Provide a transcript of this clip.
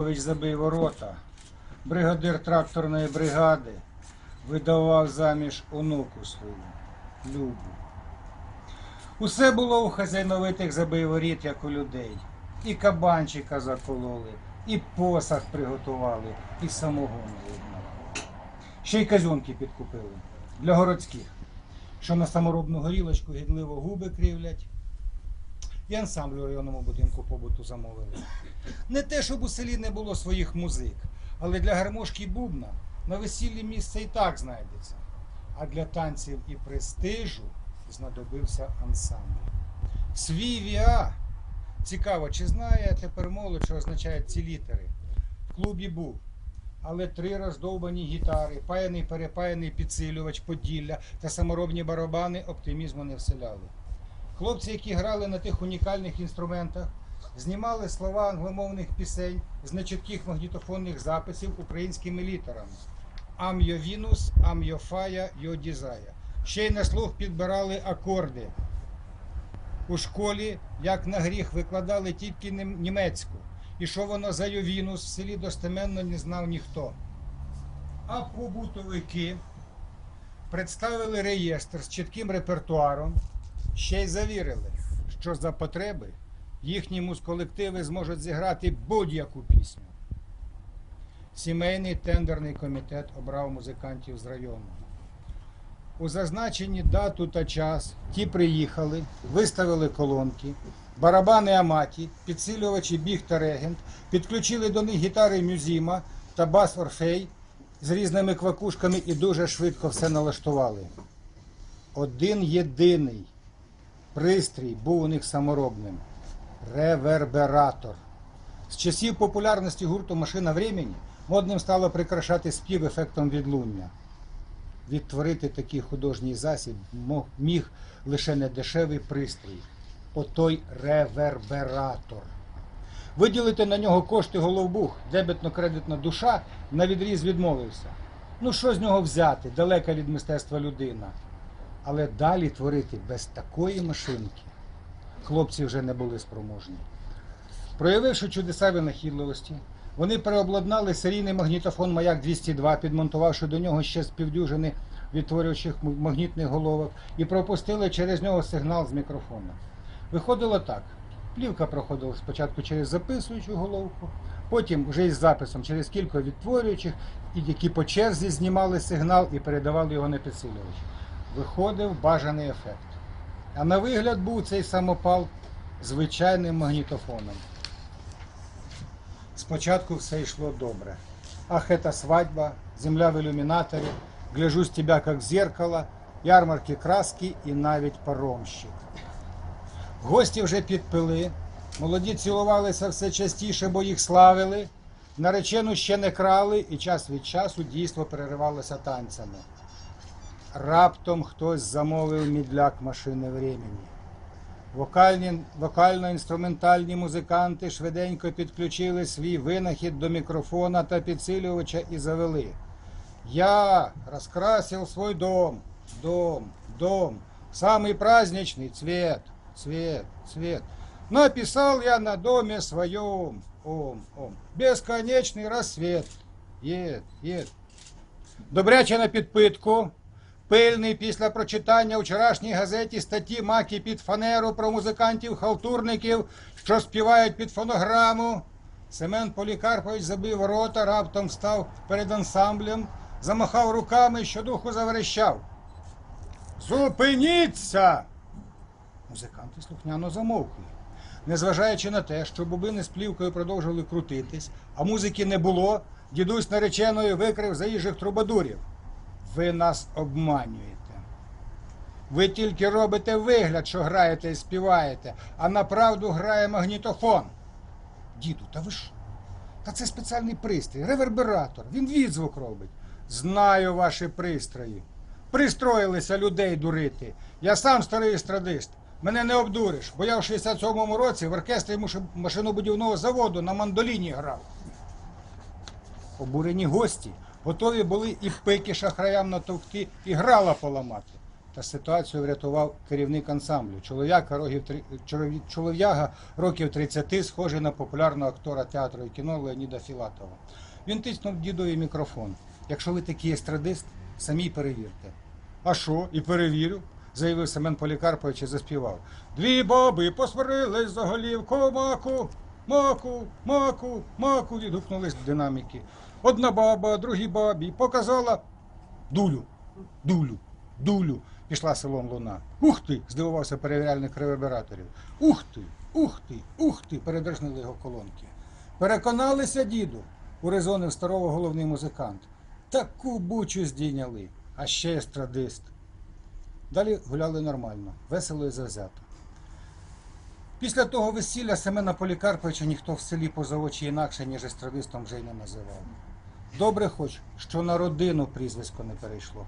Забив ворота. Бригадир тракторної бригади видавав заміж онуку свою, Любу. Усе було у хазяйновитих забий воріт, як у людей. І кабанчика закололи, і посах приготували, і самогон видно. Ще й казюнки підкупили для городських, що на саморобну горілочку гідливо губи кривлять. І ансамбль у районному будинку побуту замовили. Не те, щоб у селі не було своїх музик, але для гармошки бубна на весіллі місце і так знайдеться. А для танців і престижу знадобився ансамбль. Свій віа. Цікаво, чи знає тепер молодь, що означають ці літери? В клубі був. Але три роздовбані гітари, паяний перепаяний підсилювач Поділля та саморобні барабани оптимізму не вселяли. Хлопці, які грали на тих унікальних інструментах, знімали слова англомовних пісень з нечітких магнітофонних записів українськими літерами. Am yo Venus, am yo fire. Ще й на слух підбирали акорди. У школі, як на гріх, викладали тільки німецьку. І що воно за Йовінус в селі достеменно не знав ніхто. А побутовики представили реєстр з чітким репертуаром, ще й завірили, що за потреби їхні музколективи зможуть зіграти будь-яку пісню. Сімейний тендерний комітет обрав музикантів з району. У зазначені дату та час ті приїхали, виставили колонки, барабани Аматі, підсилювачі біг та регент, підключили до них гітари Мюзіма та бас Орфей з різними квакушками і дуже швидко все налаштували. Один єдиний пристрій був у них саморобним ревербератор. З часів популярності гурту Машина времени модним стало прикрашати спів ефектом відлуння. Відтворити такий художній засіб міг лише недешевий пристрій. Отой ревербератор. Виділити на нього кошти головбух, дебетно-кредитна душа на відріз відмовився. Ну що з нього взяти? Далека від мистецтва людина. Але далі творити без такої машинки хлопці вже не були спроможні. Проявивши чудеса винахідливості, вони переобладнали серійний магнітофон Маяк 202, підмонтувавши до нього ще з півдюжини відтворюючих магнітних головок, і пропустили через нього сигнал з мікрофона. Виходило так. Плівка проходила спочатку через записуючу головку, потім вже із записом через кілька відтворюючих, які по черзі знімали сигнал і передавали його на підсилювач. Виходив бажаний ефект. А на вигляд був цей самопал звичайним магнітофоном. Спочатку все йшло добре. Ах, это свадьба, земля в ілюмінаторі, гляжу з тебя как в зеркало, ярмарки краски і навіть паромщик. Гості вже підпили, молоді цілувалися все частіше, бо їх славили. Наречену ще не крали, і час від часу дійство переривалося танцями. Раптом хтось замовив мідляк машини времени. Вокальні, вокально-інструментальні музиканти швиденько підключили свій винахід до мікрофона та підсилювача і завели. Я розкрасив свой дом, дом, дом, самый праздничный цвет, цвет, цвет. Написал я на доме своем, ом, ом, бесконечный рассвет. Єд, єд. Добряче на підпитку. Пильний після прочитання у вчорашній газеті статті Маки під фанеру про музикантів-халтурників, що співають під фонограму. Семен Полікарпович забив рота, раптом встав перед ансамблем, замахав руками, щодуху заверещав. Зупиніться! Музиканти слухняно замовкли. Незважаючи на те, що бубини з плівкою продовжували крутитись, а музики не було, дідусь нареченою викрив заїжджих трубадурів. Ви нас обманюєте. Ви тільки робите вигляд, що граєте і співаєте, а направду грає магнітофон. Діду, та ви ж? Та це спеціальний пристрій, ревербератор. Він відзвук робить. Знаю ваші пристрої. Пристроїлися людей дурити. Я сам старий естрадист. Мене не обдуриш, бо я в 67-му році в оркестрі машинобудівного заводу на мандоліні грав. Обурені гості готові були і пики шахраям натовкти, і грала поламати. Та ситуацію врятував керівник ансамблю. Чолов'яга років, чолов'яга років 30, схожий на популярного актора театру і кіно Леоніда Філатова. Він тиснув дідові мікрофон. Якщо ви такий естрадист, самі перевірте. А що? І перевірю, заявив Семен Полікарпович і заспівав. Дві баби посварились за голівку маку, маку, маку, маку, відгукнулись динаміки. Одна баба, другій бабі показала дулю, дулю, дулю. Пішла селом луна. Ух ти! здивувався перевіряльник ревербераторів. Ух ти, ух ти, ух ти! передражнили його колонки. Переконалися, діду, урезонив старого головний музикант. Таку бучу здійняли, а ще естрадист. Далі гуляли нормально, весело і завзято. Після того весілля Семена Полікарповича ніхто в селі поза очі інакше, ніж естрадистом вже й не називав. Добре хоч, що на родину прізвисько не перейшло.